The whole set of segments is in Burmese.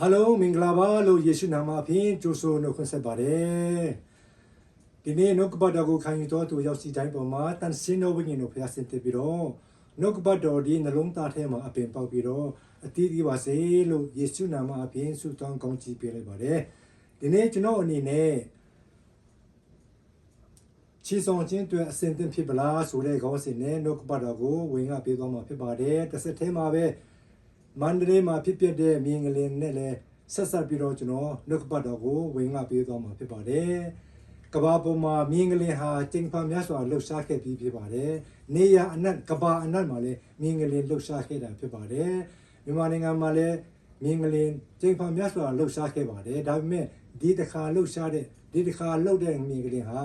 အားလုံးမင်္ဂလာပါလို့ယေရှုနာမဖြင့်ကြိုဆိုနှုတ်ခွန်းဆက်ပါတယ်ဒီနေ့နှုတ်ကပတ်တော်ကိုခံယူတော်သူရောက်စီတိုင်းပေါ်မှာတန်စင်းတော်ဝိညာဉ်တော်ဖျားဆင်တည်ပြီးတော့နှုတ်ကပတ်တော်ဒီနှလုံးသားထဲမှာအပင်ပေါက်ပြီးတော့အတီးတီးပါစေလို့ယေရှုနာမအဖြင့်ဆုတောင်းကောင်းချီးပေးလိုက်ပါတယ်ဒီနေ့ကျွန်တော်အနေနဲ့ချီဆောင်ခြင်းတွေ့အစင်သင့်ဖြစ်ပလားဆိုတဲ့ခေါင်းစဉ်နဲ့နှုတ်ကပတ်တော်ကိုဝင်ငါပေးသွားမှာဖြစ်ပါတယ်တစ်ဆက်တည်းမှာပဲ မန္တလေးမှာဖြစ်ပျက်တဲ့မြင်ကလေးနဲ့လည်းဆက်ဆက်ပြီးတော့ကျွန်တော်နှုတ်ကပတ်တော်ကိုဝင်ငါပေးသွားမှာဖြစ်ပါတယ်။ကဘာပေါ်မှာမြင်ကလေးဟာကျင်းဖန်များစွာလှုပ်ရှားခဲ့ပြီးဖြစ်ပါတယ်။နေရအနက်ကဘာအနက်မှာလည်းမြင်ကလေးလှုပ်ရှားခဲ့တာဖြစ်ပါတယ်။မြန်မာနိုင်ငံမှာလည်းမြင်ကလေးကျင်းဖန်များစွာလှုပ်ရှားခဲ့ပါတယ်။ဒါပေမဲ့ဒီတစ်ခါလှုပ်ရှားတဲ့ဒီတစ်ခါလှုပ်တဲ့မြင်ကလေးဟာ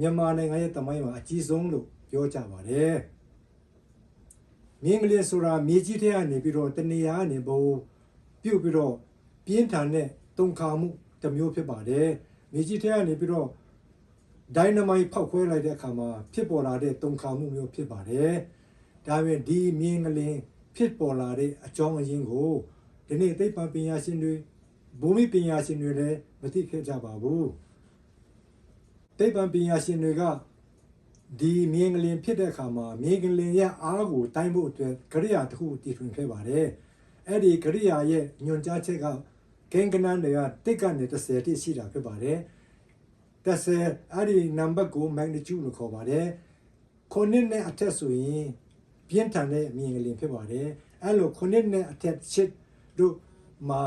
မြန်မာနိုင်ငံရဲ့တမိုင်းမှာအကြီးဆုံးလို့ပြောကြပါတယ်။ မြင်းကလေးဆိုတာမြေကြီးထဲကနေပြီးတော့တနေရာကနေဘုံပြုတ်ပြီးတော့ပြင်းထန်တဲ့တုံခါမှုတစ်မျိုးဖြစ်ပါတယ်မြေကြီးထဲကနေပြီးတော့ဒိုင်နမိုက်ဖောက်ခွဲလိုက်တဲ့အခါမှာဖြစ်ပေါ်လာတဲ့တုံခါမှုမျိုးဖြစ်ပါတယ်ဒါပေမဲ့ဒီမြင်းကလေးဖြစ်ပေါ်လာတဲ့အကြောင်းအရင်းကိုဒီနေ့သိပ္ပံပညာရှင်တွေဘူမိပညာရှင်တွေလည်းမသိခဲ့ကြပါဘူးသိပ္ပံပညာရှင်တွေက ဒီမြင်းကလင်ဖြစ်တဲ့အခါမှာမြင်းကလင်ရဲ့အားကိုတိုင်းဖို့အတွက်ကရိယာတစ်ခုတည်ထွင်ခဲ့ပါတယ်။အဲ့ဒီကရိယာရဲ့ညွန်ကြားချက်ကဂင်္ဂနန်တွေကတစ်ကနေ30တိရှိတာဖြစ်ပါတယ်။30အဲ့ဒီနံပါတ်ကို magnitude လို့ခေါ်ပါတယ်။ခုနှစ်နဲ့အထက်ဆိုရင်ပြင်းထန်တဲ့မြင်းကလင်ဖြစ်ပါတယ်။အဲ့လိုခုနှစ်နဲ့အထက်ချစ်တို့မှာ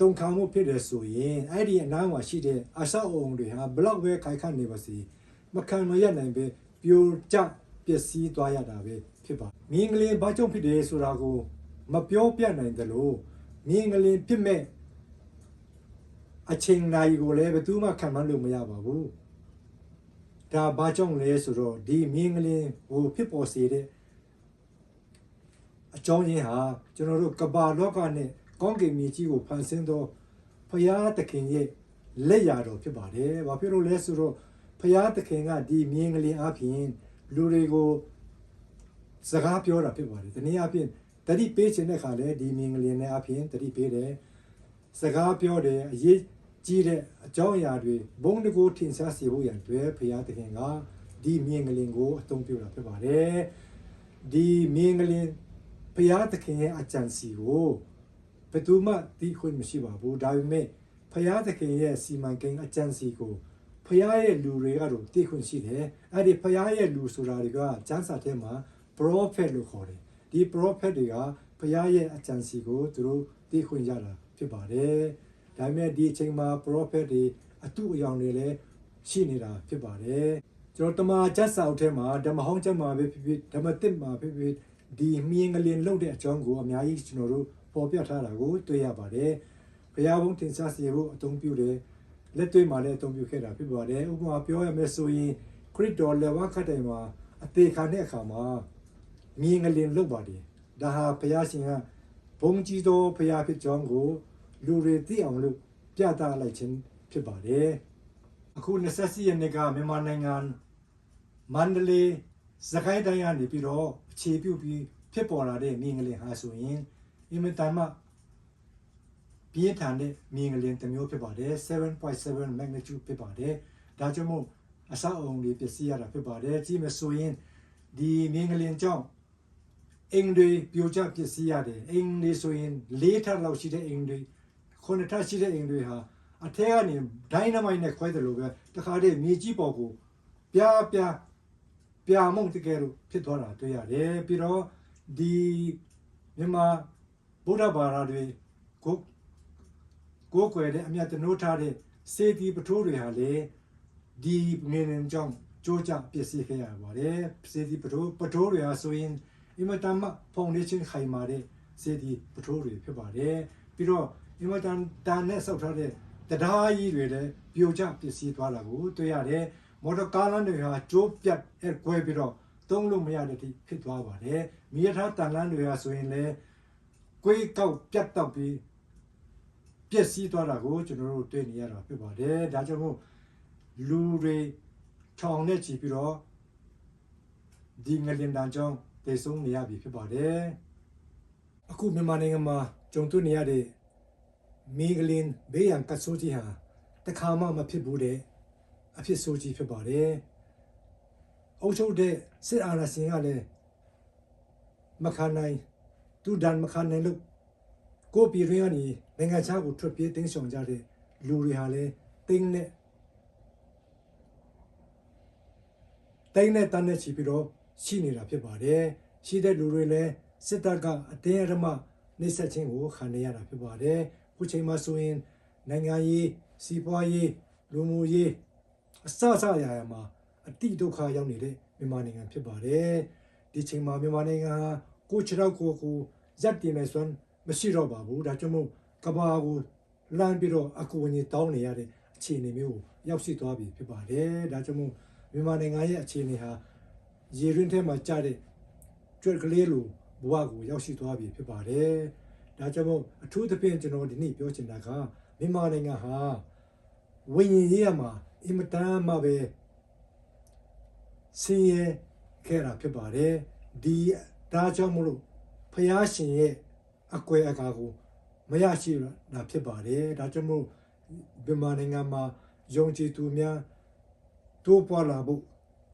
တုံခါမှုဖြစ်တယ်ဆိုရင်အဲ့ဒီအနားမှာရှိတဲ့အဆောက်အုံတွေဟာဘလောက်ပဲခိုင်ခန့်နေပါစေ မခံမရနိုင်ပဲပြိုကျပျက်စီးသွားရတာပဲဖြစ်ပါမြင်းကလေးဘာကြောင့်ဖြစ်တယ်ဆိုတာကိုမပြောပြနိုင်တယ်လို့မြင်းကလေးဖြစ်မဲ့အချိန်နိုင်ကိုလည်းဘယ်သူမှခံမှန်းလို့မရပါဘူးဒါဘာကြောင့်လဲဆိုတော့ဒီမြင်းကလေးကိုဖြစ်ပေါ်စေတဲ့အကြောင်းရင်းဟာကျွန်တော်တို့ကဘာလောကနဲ့ကောင်းကင်မြေကြီးကိုဖန်ဆင်းသောဖရာသခင်ရဲ့လက်ရာတော်ဖြစ်ပါတယ်။ဘာဖြစ်လို့လဲဆိုတော့ ဖရာသခင်ကဒီမြင်းကလေးအပြင်လူတွေကိုစကားပြောတာဖြစ်ပါတယ်။ဒီနေ့အပြင်တတိပေးခြင်းတဲ့ခါလဲဒီမြင်းကလေးနဲ့အပြင်တတိပေးတယ်။စကားပြောတယ်အရေးကြီးတဲ့အကြောင်းအရာတွေဘုံတကိုထင်ရှားစေဖို့ရန်အတွက်ဖရာသခင်ကဒီမြင်းကလေးကိုအသုံးပြုတာဖြစ်ပါတယ်။ဒီမြင်းကလေးဖရာသခင်ရဲ့အကြံစီကိုဘယ်သူမှသိခွင့်မရှိပါဘူးဒါပေမဲ့ဖရာသခင်ရဲ့စီမံကိန်းအကြံစီကို ဖရာရဲ့လူတွေကတော့သိခွင့်ရှိတယ်အဲ့ဒီဖရာရဲ့လူဆိုတာတွေကကျမ်းစာထဲမှာ prophet လို့ခေါ်တယ်ဒီ prophet တွေကဖရာရဲ့အကြံစီကိုသူတို့သိခွင့်ရတာဖြစ်ပါတယ်ဒါပေမဲ့ဒီအချိန်မှာ prophet တွေအတုအယောင်တွေလည်းရှိနေတာဖြစ်ပါတယ်ကျွန်တော်တမန်ကျမ်းစာအုပ်ထဲမှာဓမ္မဟောင်းကျမ်းမှာပဲဖြစ်ဖြစ်ဓမ္မသစ်မှာဖြစ်ဖြစ်ဒီမြင်းကလေးလှုပ်တဲ့အကြောင်းကိုအများကြီးကျွန်တော်တို့ပေါ်ပြထားတာကိုတွေ့ရပါတယ်။ဘုရားဘုန်းတင်စားစီဖို့အသုံးပြုတယ်။ လက်တွေ့မှာလည်းအသုံးပြုခဲ့တာဖြစ်ပါတယ်။ဥပမာပြောရမယ်ဆိုရင်ခရစ်တော်လက်ဝါးခတ်တိုင်မှာအသေးခံတဲ့အခါမှာမြင်းကလေးလှုပ်ပါတယ်။ဒါဟာဘုရားရှင်ကဘုန်းကြီးသောဘုရားဖြစ်ကြောင်းကိုလူတွေသိအောင်လို့ပြသလိုက်ခြင်းဖြစ်ပါတယ်။အခု24ရက်နေ့ကမြန်မာနိုင်ငံမန္တလေးစကိုင်းတိုင်းကနေပြီးတော့အခြေပြုပြီးဖြစ်ပေါ်လာတဲ့မြင်းကလေးဟာဆိုရင်အင်မတန်မှ ပြင်းထန်တဲ့မြင်းကလေးတစ်မျိုးဖြစ်ပါတယ်7.7 magnitude ဖြစ်ပါတယ်ဒါကြောင့်မို့အဆောက်အအုံတွေပျက်စီးရတာဖြစ်ပါတယ်ကြည့်မဆိုရင်ဒီမြင်းကလေးကြောင့်အင်တွေပြိုကျပျက်စီးရတယ်အင်တွေဆိုရင်၄ထပ်လောက်ရှိတဲ့အင်တွေခုနှစ်ထပ်ရှိတဲ့အင်တွေဟာအထက်ကနေဒိုင်းနမိုက်နဲ့ခွဲတယ်လို့ပဲတခါတည်းမြေကြီးပေါ်ကိုပြားပြားပြာမုံတကယ်လို့ဖြစ်သွားတာတွေ့ရတယ်ပြီးတော့ဒီမြန်မာဗုဒ္ဓဘာသာတွေကို ကိုယ်ကွယ်တဲ့အမြတ်တနိုးထားတဲ့စေတီပထိုးတွေဟာလေဒီငင်းနေကြောင့်ကြိုးကြပစ္စည်းခဲ့ရပါတယ်စေတီပထိုးပထိုးတွေဟာဆိုရင်အင်မတန်မှဖောင်ဒေးရှင်းခိုင်မာတဲ့စေတီပထိုးတွေဖြစ်ပါတယ်ပြီးတော့အင်မတန်တန်နဲ့ဆောက်ထားတဲ့တရားကြီးတွေလည်းပြိုကျပစ္စည်းသွားတာကိုတွေ့ရတယ်မော်တော်ကားလမ်းတွေဟာကျိုးပြတ်အဲကွဲပြီးတော့သုံးလို့မရတဲ့အထိဖြစ်သွားပါတယ်မိရထားတန်လန်းတွေဟာဆိုရင်လည်းကိုယ်ကောက်ပြတ်တော့ပြီးပျ က်စီးသွားတာကိုကျွန်တော်တို့တွေ့နေရတာဖြစ်ပါတယ်ဒါကြောင့်မို့လူတွေထောင်နဲ့ချီပြီးတော့ဒီငလင်တန်ကြောင့်တည်ဆုံးနေရပြီဖြစ်ပါတယ်အခုမြန်မာနိုင်ငံမှာကြုံတွေ့နေရတဲ့မီဂလင်ဘေးရန်ကတ်ဆိုးကြီးဟာတခါမှမဖြစ်ဘူးတဲ့အဖြစ်ဆိုးကြီးဖြစ်ပါတယ်။အုပ်ချုပ်တဲ့စစ်အာဏာရှင်ကလည်းမခံနိုင်သူဒန်မခံနိုင်လို့ ကိုယ်ပြည်ရင်းကနေနိုင်ငံခြားကိုထွက်ပြေးတင်းဆောင်ကြတဲ့လူတွေဟာလည်းတင်းနဲ့တင်းနဲ့တန်းနဲ့ချီပြီးတော့ရှိနေတာဖြစ်ပါတယ်။ရှိတဲ့လူတွေလည်းစစ်တပ်ကအတင်းအဓမ္မနှိပ်စက်ခြင်းကိုခံနေရတာဖြစ်ပါတယ်။ခုချိန်မှာဆိုရင်နိုင်ငံရေးစီးပွားရေးလူမှုရေးအစအစအရာရာမှာအတိဒုက္ခရောက်နေတဲ့မြန်မာနိုင်ငံဖြစ်ပါတယ်။ဒီချိန်မှာမြန်မာနိုင်ငံဟာကိုယ့်ခြေထောက်ကိုယ်ကိုရက်တည်မယ်ဆိုရင် မရှိတော့ပါဘူး။ဒါကြောင့်မို့ကဘာကိုလမ်းပြီးတော့အကူအညီတောင်းနေရတဲ့အခြေအနေမျိုးကိုရောက်ရှိသွားပြီဖြစ်ပါတယ်။ဒါကြောင့်မို့မြန်မာနိုင်ငံရဲ့အခြေအနေဟာရေရင်းထဲမှာကြားတဲ့ကြွက်ကလေးလိုဘဝကိုရောက်ရှိသွားပြီဖြစ်ပါတယ်။ဒါကြောင့်မို့အထူးသဖြင့်ကျွန်တော်ဒီနေ့ပြောချင်တာကမြန်မာနိုင်ငံဟာဝိညာဉ်ရေးရမှာအင်မတန်မှပဲဆင်းရဲခဲ့တာဖြစ်ပါတယ်။ဒီဒါကြောင့်မို့လို့ဖျားရှင်ရဲ့ အကွယ်အကာကိုမရရှိတာဖြစ်ပါတယ်။ဒါကြောင့်မို့မြန်မာနိုင်ငံမှာယုံကြည်သူများတိုးပွားလာဖို့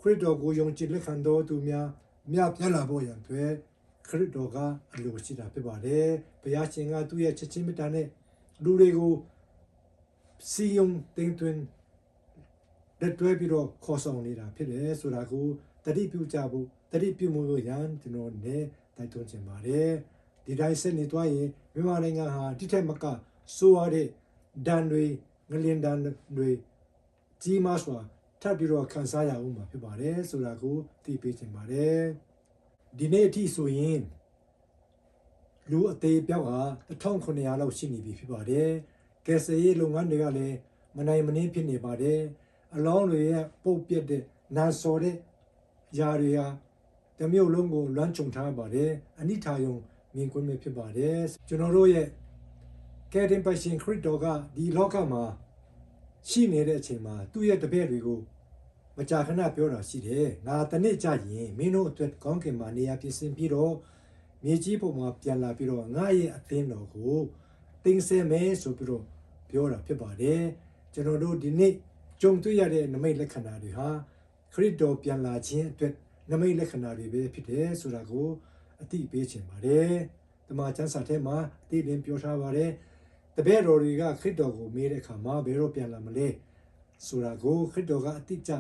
ခရစ်တော်ကိုယုံကြည်လက်ခံတော်သူများမြတ်ပြလာဖို့ရန်အတွက်ခရစ်တော်ကအလိုရှိတာဖြစ်ပါတယ်။ဘုရားရှင်ကသူ့ရဲ့ချစ်ချင်းမေတ္တာနဲ့လူတွေကိုစီယုံတင်သွင်းလက်တွဲပြီးတော့ခေါ်ဆောင်နေတာဖြစ်တယ်ဆိုတာကိုတတိပြုကြဖို့တတိပြုမှုလို့ရန်ကျွန်တော်နဲ့တိုက်တွန်းချင်ပါတယ်။ ဒီတိုင်းဆက်နေသွားရင်မြန်မာနိုင်ငံဟာတိထက်မကဆိုရတဲ့ဒဏ်တွေငလင်ဒဏ်တွေကြီးမားစွာထပ်ပြီးတော့ခန်းစားရအောင်မှာဖြစ်ပါတယ်ဆိုတာကိုသိပေးချင်ပါတယ်ဒီနေ့အထိဆိုရင်လူအသေးပြောက်ဟာ1900လောက်ရှိနေပြီဖြစ်ပါတယ်ကယ်ဆယ်ရေးလုပ်ငန်းတွေကလည်းမနိုင်မနှင်းဖြစ်နေပါတယ်အလောင်းတွေရဲ့ပုတ်ပြက်တဲ့နန်စော်တဲ့ຢာတွေဟာတမျိုးလုံးကိုလွမ်းခြုံထားပါတယ်အနိထာယုံ မြင်ကွင်းပဲဖြစ်ပါတယ်ကျွန်တော်တို့ရဲ့ကယ်တင်ပရှင်ခရစ်တော်ကဒီလောကမှာရှိနေတဲ့အချိန်မှာသူ့ရဲ့တပည့်တွေကိုမကြာခဏပြောတာရှိတယ်ငါတနေ့ကြရင်မင်းတို့အတွက်ကောင်းကင်မှာနေရာပြင်ဆင်ပြီးတော့မြေကြီးပုံမှာပြန်လာပြီးတော့ငါရဲ့အသင်းတော်ကိုတင်းဆဲမယ်ဆိုပြီးတော့ပြောတာဖြစ်ပါတယ်ကျွန်တော်တို့ဒီနေ့ကြုံတွေ့ရတဲ့နမိတ်လက္ခဏာတွေဟာခရစ်တော်ပြန်လာခြင်းအတွက်နမိတ်လက္ခဏာတွေပဲဖြစ်တယ်ဆိုတာကို အသိပေးချင်ပါတယ်တမန်ကျမ်းစာထဲမှာအသိလင်းပြောထားပါတယ်တပည့်တော်တွေကခရစ်တော်ကိုမေးတဲ့အခါမှာဘယ်တော့ပြန်လာမလဲဆိုတာကိုခရစ်တော်ကအတိအကျ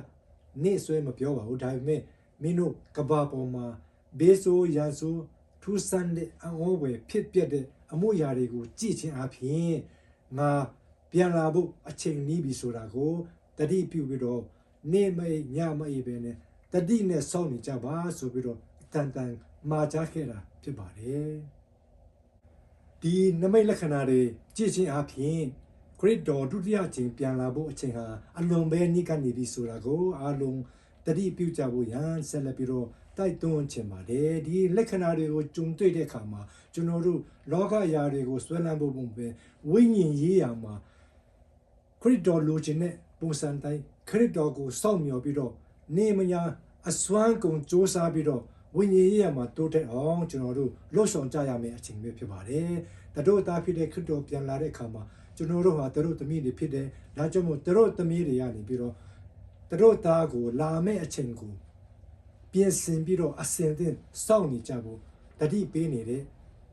နေ့ဆွဲမပြောပါဘူးဒါပေမဲ့မင်းတို့ကဘာပေါ်မှာဘေးဆိုးရန်ဆိုးထူးဆန်းတဲ့အငိုးဝယ်ဖြစ်ပျက်တဲ့အမှုရာတွေကိုကြည့်ခြင်းအပြင်ငါပြန်လာဖို့အချိန်နီးပြီဆိုတာကိုတတိပြုပြီးတော့နေမအိညမအိပဲနဲ့တတိနဲ့စောင့်နေကြပါဆိုပြီးတော့တန်တန် မှာကြားခဲ့တာဖြစ်ပါတယ်ဒီနမိတ်လက္ခဏာတွေကြည့်ခြင်းအပြင်ခရစ်တော်ဒုတိယအချိန်ပြန်လာဖို့အချိန်ဟာအလွန်ပဲနိကနေပြီဆိုတာကိုအားလုံးတတိပြုကြဖို့ရန်ဆက်လက်ပြီးတော့တိုက်တွန်းချင်ပါတယ်ဒီလက္ခဏာတွေကိုကြုံတွေ့တဲ့အခါမှာကျွန်တော်တို့လောကယာတွေကိုဆွဲလန်းဖို့ပုံပဲဝိညာဉ်ရေးရာမှာခရစ်တော်လိုချင်တဲ့ပုံစံတိုင်းခရစ်တော်ကိုစောင့်မျှော်ပြီးတော့နေမညာအစွမ်းကုန်စ조사ပြီးတော့ ဝိညာဉ်ရေးရာမှာတိုးတက်အောင်ကျွန်တော်တို့လှုပ်ဆောင်ကြရမယ့်အချိန်ပဲဖြစ်ပါတယ်တတို့သားဖြစ်တဲ့ခရစ်တော်ပြန်လာတဲ့အခါမှာကျွန်တော်တို့ဟာတတို့သမီးတွေဖြစ်တယ်ဒါကြောင့်မို့တတို့သမီးတွေရနေပြီးတော့တတို့သားကိုလာမယ့်အချိန်ကိုပြင်ဆင်ပြီးတော့အစင်သင့်စောင့်နေကြဖို့တတိပေးနေတဲ့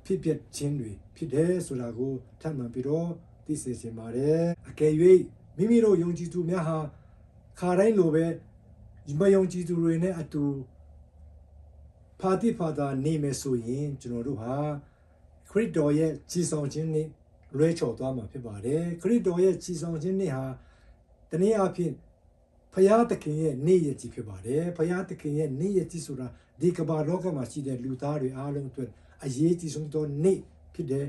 ဖြစ်ပျက်ခြင်းတွေဖြစ်တယ်ဆိုတာကိုထပ်မံပြီးတော့သိစေချင်ပါတယ်အကယ်၍မိမိတို့ယုံကြည်သူများဟာခါတိုင်းလိုပဲမယုံကြည်သူတွေနဲ့အတူ ဖာတိဖာသာနေမယ်ဆိုရင်ကျွန်တော်တို့ဟာခရစ်တော်ရဲ့ကြီးဆောင်ခြင်းနဲ့လွဲချော်သွားမှာဖြစ်ပါတယ်ခရစ်တော်ရဲ့ကြီးဆောင်ခြင်းနဲ့ဟာတနည်းအားဖြင့်ဖရာသခင်ရဲ့နေ့ရက်ကြီးဖြစ်ပါတယ်ဖရာသခင်ရဲ့နေ့ရက်ကြီးဆိုတာဒီကမ္ဘာလောကမှာရှိတဲ့လူသားတွေအားလုံးအတွက်အရေးကြီးဆုံးသောနေ့ဖြစ်တယ်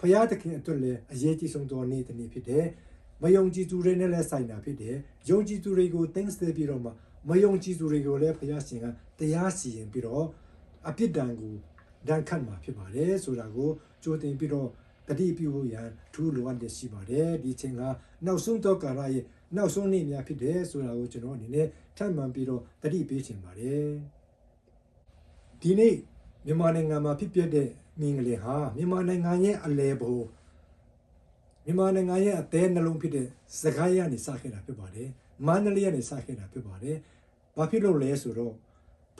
ဖရာသခင်အတွက်လည်းအရေးကြီးဆုံးသောနေ့တစ်နေ့ဖြစ်တယ်မယုံကြည်သူတွေနဲ့လည်းဆိုင်တာဖြစ်တယ်ယုံကြည်သူတွေကိုတင်းစတဲ့ပြီးတော့မှမယုံကြည်သူတွေကိုလည်းဖရာရှင်ကတရားစီရင်ပြီးတော့ အပြစ်ဒဏ်ကိုဒဏ်ခတ်မှာဖြစ်ပါတယ်ဆိုတာကိုကြိုတင်ပြီးတော့တတိပြုဖို့ရန်ထူးလိုအပ်တဲ့ရှိပါတယ်ဒီချိန်ကနောက်ဆုံးတော့ကာရရဲ့နောက်ဆုံးနေ့များဖြစ်တယ်ဆိုတာကိုကျွန်တော်အနေနဲ့ထပ်မံပြီးတော့တတိပေးချင်ပါတယ်ဒီနေ့မြန်မာနိုင်ငံမှာဖြစ်ပျက်တဲ့မင်္ဂလာဟာမြန်မာနိုင်ငံရဲ့အလဲဘိုးမမြန်မာနိုင်ငံရဲ့အသေးနှလုံးဖြစ်တဲ့စကိုင်းရနေစခဲ့တာဖြစ်ပါတယ်မန္တလေးကနေစခဲ့တာဖြစ်ပါတယ်ဘာဖြစ်လို့လဲဆိုတော့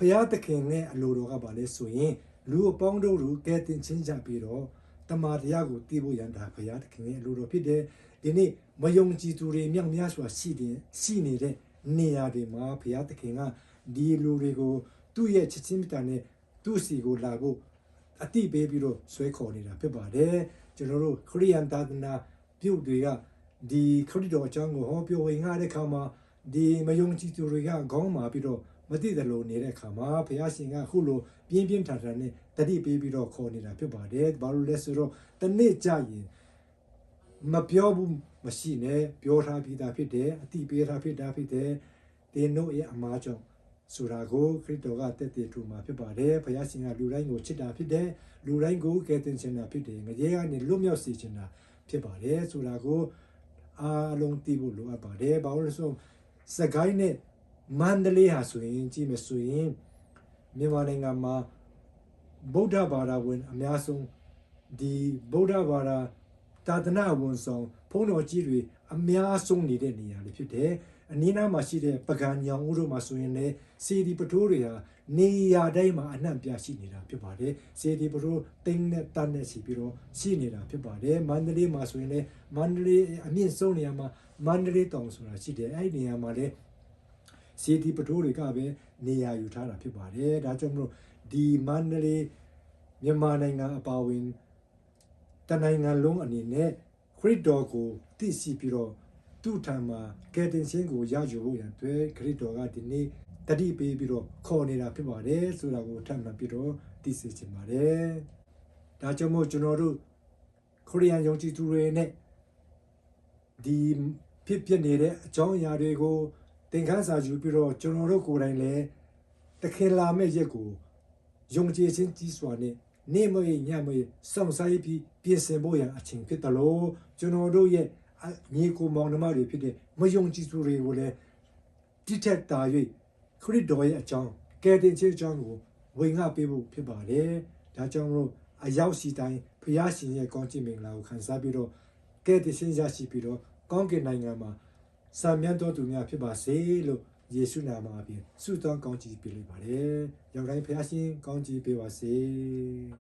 ဖရာသခင်နဲ့အလိုတော်ကပါလဲဆိုရင်လူအပေါင်းတို့လူကဲတင်ချင်းကြပြီးတော့တမန်တရားကိုတည်ဖို့ရန်တာဖရာသခင်ရဲ့အလိုတော်ဖြစ်တဲ့ဒီနေ့မယုံကြည်သူတွေမြောက်များစွာရှိတယ်ရှိနေတဲ့နေရာတွေမှာဖရာသခင်ကဒီလူတွေကိုသူ့ရဲ့ချစ်ချင်းမြတ်တာနဲ့သူ့စီကိုလာဖို့အတိပေးပြီးတော့ဆွဲခေါ်နေတာဖြစ်ပါတယ်ကျွန်တော်တို့ခရိယန်သာသနာပြုတ်တွေကဒီခရစ်တော်အကြောင်းကိုဟောပြောဝင်ရတဲ့အခါမှာဒီမယုံကြည်သူတွေကခေါင်းမာပြီးတော့ မသိတယ်လို့နေတဲ့အခါမှာဘုရားရှင်ကခုလိုပြင်းပြင်းထန်ထန်နဲ့တတိပေးပြီးတော့ခေါ်နေတာဖြစ်ပါတယ်ဘာလို့လဲဆိုတော့တနေ့ကြရင်မပြောဘူးမရှိနဲ့ပြောထားပြီးသားဖြစ်တယ်အတိပေးထားဖြစ်တာဖြစ်တယ်တင်းတို့ရဲ့အမားကြောင့်ဆိုတာကိုခရစ်တော်ကတက်တည်ထူမှာဖြစ်ပါတယ်။ဘုရားရှင်ကလူတိုင်းကိုချစ်တာဖြစ်တယ်။လူတိုင်းကိုကယ်တင်ခြင်းတာဖြစ်တယ်။ငရေကနေလွတ်မြောက်စေခြင်းတာဖြစ်ပါတယ်။ဆိုတာကိုအားလုံးသိဖို့လိုအပ်ပါတယ်။ဘာလို့လဲဆိုစကိုင်းနဲ့ မန္တလေးဟာဆိုရင်ကြည့်မယ်ဆိုရင်မြန်မာနိုင်ငံမှာဗုဒ္ဓဘာသာဝင် အများဆုံးဒီဗုဒ္ဓဘာသာသာသနာဝန်ဆောင်ဘုန်းတော်ကြီးတွေအများဆုံးနေတဲ့နေရာလေးဖြစ်တယ်။အနည်းနားမှာရှိတဲ့ပကံညောင်ဦးတို့မှာဆိုရင်လည်းစေဒီပထိုးတွေဟာနေရာတိုင်းမှာအနှံ့ပြရှိနေတာဖြစ်ပါတယ်။စေဒီပထိုးတိမ့်နဲ့တန်းနဲ့ရှိပြီးတော့ရှိနေတာဖြစ်ပါတယ်။မန္တလေးမှာဆိုရင်လည်းမန္တလေးအမြင့်ဆုံးနေရာမှာမန္တလေးတောင်ဆိုတာရှိတယ်။အဲ့ဒီနေရာမှာလည်း စီတီပတိုးတွေကပဲနေရာယူထားတာဖြစ်ပါတယ်ဒါကြောင့်မလို့ဒီမန္တလေးမြန်မာနိုင်ငံအပါအဝင်တနိုင်ငံလုံးအနေနဲ့ခရစ်တော်ကိုသိရှိပြီးတော့သူ့ထံမှာကယ်တင်ခြင်းကိုရယူဖို့ရန်အတွက်ခရစ်တော်ကဒီနေ့တတိပေးပြီးတော့ခေါ်နေတာဖြစ်ပါတယ်ဆိုတာကိုထပ်မံပြီးတော့သိစေချင်ပါတယ်ဒါကြောင့်မို့ကျွန်တော်တို့ခရိယန်ယုံကြည်သူတွေနဲ့ဒီဖြစ်ဖြစ်နေတဲ့အကြောင်းအရာတွေကို သင်ခန်းစာယူပြီးတော့ကျွန်တော်တို့ကိုယ်တိုင်လည်းတခင်လာမဲ့ရက်ကိုယုံကြည်ခြင်းကြီးစွာနဲ့နေမွေညမွေစောင့်ဆိုင်ပြီးပြင်ဆင်ဖို့ရန်အချိန်ဖြစ်တယ်လို့ကျွန်တော်တို့ရဲ့အညီကိုမောင်နှမတွေဖြစ်တဲ့မယုံကြည်သူတွေကိုလည်းတိထက်တာ၍ခရစ်တော်ရဲ့အကြောင်းကယ်တင်ခြင်းအကြောင်းကိုဝင်ငှပေးဖို့ဖြစ်ပါတယ်ဒါကြောင့်မလို့အရောက်စီတိုင်းဖျားရှင်ရဲ့ကောင်းချီးမင်္ဂလာကိုခံစားပြီးတော့ကဲ့တင်ရှင်ရရှိပြီးတော့ကောင်းကင်နိုင်ငံမှာ စာမြတ်တော်သူများဖြစ်ပါစေလို့ယေရှုနာမအပြင်ဆုတောင်းကောင်းချီးပေးလိုက်ပါတယ်။ရောက်တိုင်းဖခင်ရှင်ကောင်းချီးပေးပါစေ။